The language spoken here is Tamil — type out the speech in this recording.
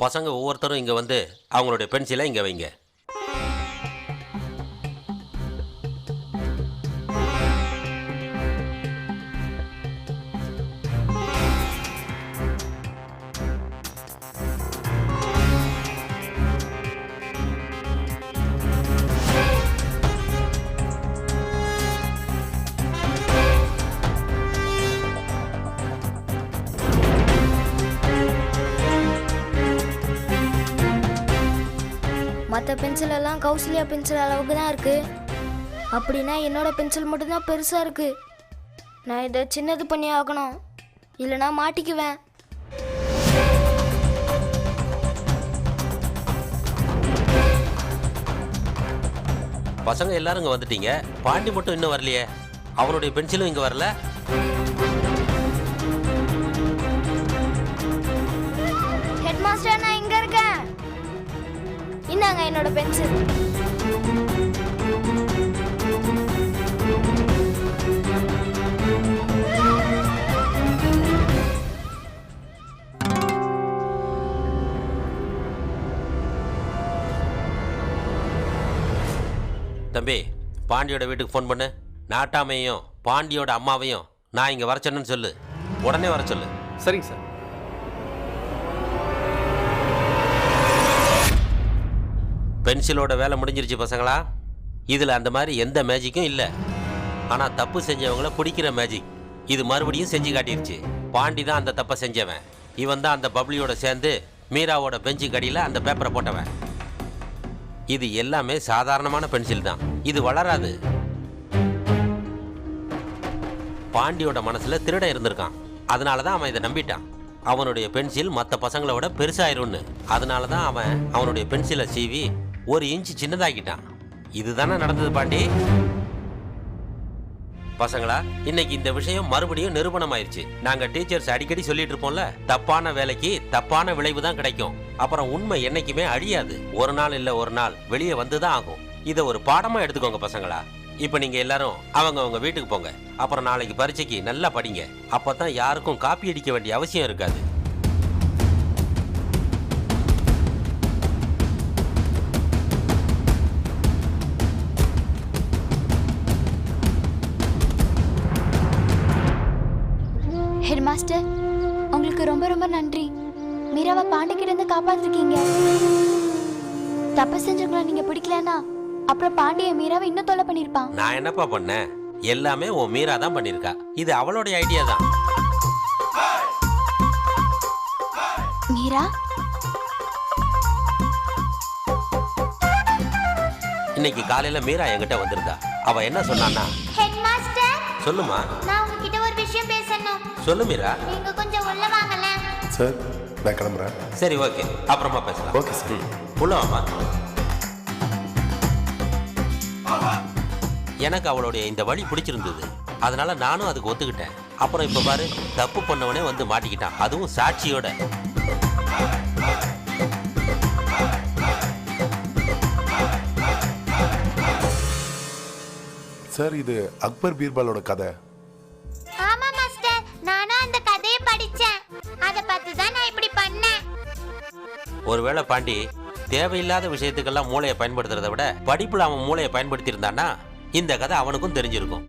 பசங்க ஒவ்வொருத்தரும் இங்கே வந்து அவங்களுடைய பென்சிலை இங்கே வைங்க. மற்ற பென்சில் எல்லாம் கௌசல்யா பென்சில் அளவுக்கு தான் இருக்கு. அப்படின்னா என்னோட பென்சில் மட்டும்தான் பெருசாக இருக்கு. நான் இதை சின்னது பண்ணி ஆக்கணும் இல்லைனா மாட்டிக்குவேன். பசங்க எல்லாரும் இங்கே வந்துட்டீங்க. பாண்டி மட்டும் இன்னும் வரலையே. அவனுடைய பென்சிலும் இங்கே வரல. ஹெட் மாஸ்டர் இந்தாங்க என்னோட பென்சில் தம்பி பாண்டியோட வீட்டுக்கு ஃபோன் பண்ணு. நாட்டாமையும் பாண்டியோட அம்மாவையும் நான் இங்கே வர சொன்னேன்னு சொல்லு. உடனே வர சொல்லு. சரிங்க சார். பென்சிலோட வேலை முடிஞ்சிருச்சு பசங்களா? இதில் அந்த மாதிரி எந்த மேஜிக்கும் இல்லை. ஆனால் தப்பு செஞ்சவங்கள பிடிக்கிற மேஜிக். இது மறுபடியும் செஞ்சு காட்டிருச்சு. பாண்டி தான் அந்த தப்பை செஞ்சவன். இவன் தான் அந்த பப்ளியோட சேர்ந்து மீராவோட பெஞ்சு கடியில் அந்த பேப்பரை போட்டவன். இது எல்லாமே சாதாரணமான பென்சில் தான். இது வளராது. பாண்டியோட மனசில் திருடன் இருந்திருக்கான். அதனால தான் அவன் இதை நம்பிட்டான். அவனுடைய பென்சில் மற்ற பசங்களை விட பெருசாயிரும்னு. அதனால தான் அவன் அவனுடைய பென்சிலை சீவி ஒரு இன்ச்சு சின்னதாக்கிட்டான். இதுதானே நடந்தது பாண்டி பசங்களா இன்னைக்கு இந்த விஷயம் மறுபடியும் நிரூபணம் ஆயிருச்சு நாங்க டீச்சர்ஸ் அடிக்கடி சொல்லிட்டு இருப்போம்ல தப்பான வேலைக்கு தப்பான விளைவு தான் கிடைக்கும். அப்புறம் உண்மை என்னைக்குமே அழியாது. ஒரு நாள் இல்ல ஒரு நாள். வெளியே வந்துதான் ஆகும். இதை ஒரு பாடமா எடுத்துக்கோங்க பசங்களா. இப்ப நீங்க எல்லாரும் அவங்க அவங்க வீட்டுக்கு போங்க. அப்புறம் நாளைக்கு பரீட்சைக்கு நல்லா படிங்க. அப்பதான் யாருக்கும் காப்பி அடிக்க வேண்டிய அவசியம் இருக்காது. ஹெட் மாஸ்டர் உங்களுக்கு ரொம்ப ரொம்ப நன்றி. மீராவை பாண்டிக்கிட்ட இருந்து காப்பாத்திருக்கீங்க. தப்பு செஞ்சவங்கள நீங்க பிடிக்கலனா அப்புறம் பாண்டிய மீராவை இன்னும் தொல்லை பண்ணிருப்பான். நான் என்னப்பா பண்ணேன்? எல்லாமே உன் மீரா தான் பண்ணியிருக்கா இது அவளுடைய ஐடியா தான். மீரா? இன்னைக்கு காலையில மீரா என்கிட்ட வந்திருந்தா. அவ என்ன சொன்னான்னா? சொல்லுமா? நான் சொல்லு மீரா. நீங்க கொஞ்சம் உள்ள வாங்கல. சார் நான் கிளம்புறேன். சரி ஓகே. அப்புறமா பேசலாம். Okay sir. உள்ள வாம்மா. எனக்கு அவளுடைய இந்த வழி பிடிச்சிருந்தது. அதனால நானும் அதுக்கு ஒத்துக்கிட்டேன். அப்புறம் இப்ப பாரு தப்பு பண்ணவனே வந்து மாட்டிக்கிட்டான். அதுவும் சாட்சியோட. சார் இது அக்பர் பீர்பாலோட கதை. ஒருவேளை பாண்டி தேவையில்லாத விஷயத்துக்கெல்லாம் மூளையை பயன்படுத்துறத விட படிப்புல அவன் மூளையை பயன்படுத்தி இருந்தான்னா இந்த கதை அவனுக்கும் தெரிஞ்சிருக்கும்.